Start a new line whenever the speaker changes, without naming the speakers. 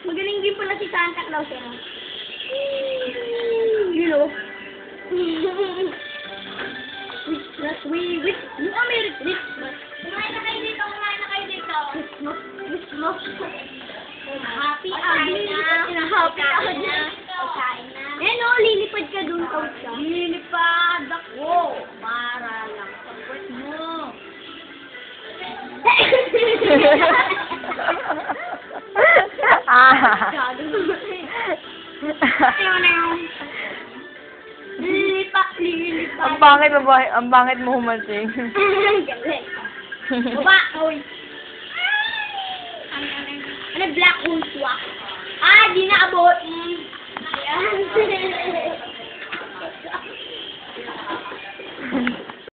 Magaling din pala si Santa Claus eh. Hello. Christmas, we wish. Kumain na dito, kumain na dito. Christmas, Happy Ugly Happy ugly. Eh no, lilipad ka dun, coach ka. Lilipad ako. Para lang sa puwet mo.
ah.
Na. Lilipat, lilipat.
ang pangit mo? Ang pangit mo humansing.
Galing. Baba, oy. Ano, black hole swak. Ah, di na abot. Mm,